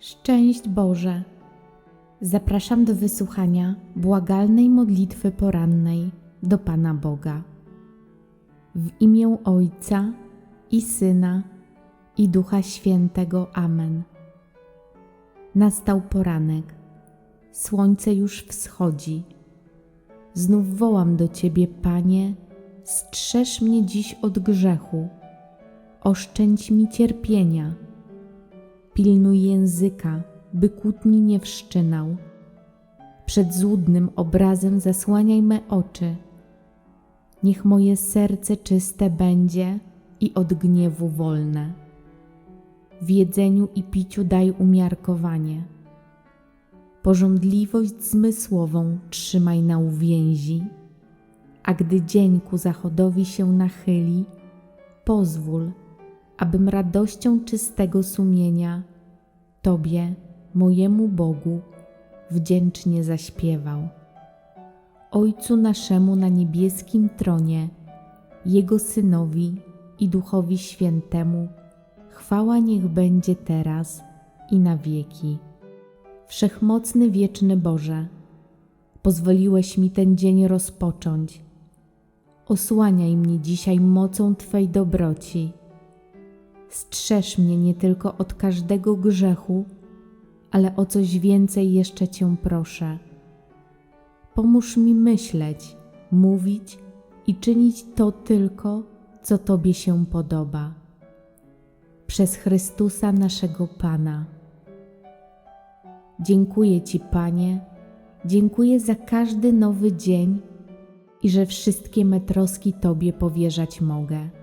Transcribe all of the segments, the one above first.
Szczęść Boże! Zapraszam do wysłuchania błagalnej modlitwy porannej do Pana Boga. W imię Ojca i Syna i Ducha Świętego. Amen. Nastał poranek, słońce już wschodzi. Znów wołam do Ciebie, Panie, strzeż mnie dziś od grzechu, oszczędź mi cierpienia pilnuj języka, by kłótni nie wszczynał. Przed złudnym obrazem zasłaniaj me oczy. Niech moje serce czyste będzie i od gniewu wolne. W jedzeniu i piciu daj umiarkowanie. Porządliwość zmysłową trzymaj na uwięzi, a gdy dzień ku zachodowi się nachyli, pozwól, abym radością czystego sumienia Tobie, mojemu Bogu, wdzięcznie zaśpiewał. Ojcu naszemu na niebieskim tronie, Jego Synowi i Duchowi Świętemu, chwała niech będzie teraz i na wieki. Wszechmocny wieczny Boże, pozwoliłeś mi ten dzień rozpocząć. Osłaniaj mnie dzisiaj mocą Twej dobroci Strzeż mnie nie tylko od każdego grzechu, ale o coś więcej jeszcze Cię proszę. Pomóż mi myśleć, mówić i czynić to tylko, co Tobie się podoba. Przez Chrystusa naszego Pana. Dziękuję Ci, Panie, dziękuję za każdy nowy dzień i że wszystkie me troski Tobie powierzać mogę.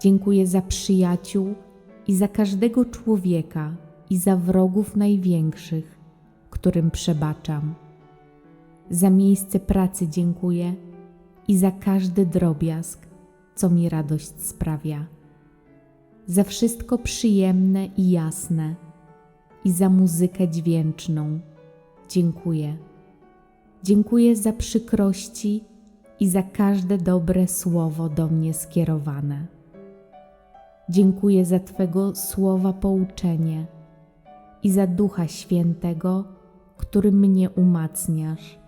Dziękuję za przyjaciół i za każdego człowieka i za wrogów największych, którym przebaczam. Za miejsce pracy dziękuję i za każdy drobiazg, co mi radość sprawia. Za wszystko przyjemne i jasne i za muzykę dźwięczną dziękuję. Dziękuję za przykrości i za każde dobre słowo do mnie skierowane. Dziękuję za Twego słowa pouczenie i za Ducha Świętego, który mnie umacniasz.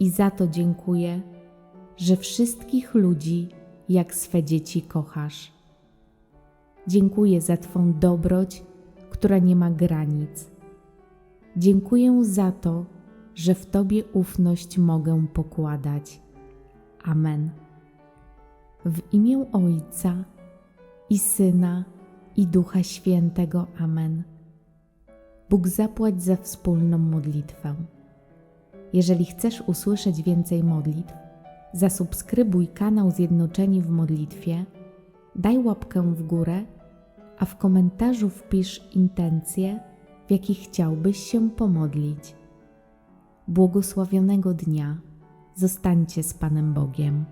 I za to dziękuję, że wszystkich ludzi jak swe dzieci kochasz. Dziękuję za Twą dobroć, która nie ma granic. Dziękuję za to, że w Tobie ufność mogę pokładać. Amen. W imię Ojca i Syna, i Ducha Świętego. Amen. Bóg zapłać za wspólną modlitwę. Jeżeli chcesz usłyszeć więcej modlitw, zasubskrybuj kanał Zjednoczeni w Modlitwie, daj łapkę w górę, a w komentarzu wpisz intencje, w jakich chciałbyś się pomodlić. Błogosławionego dnia. Zostańcie z Panem Bogiem.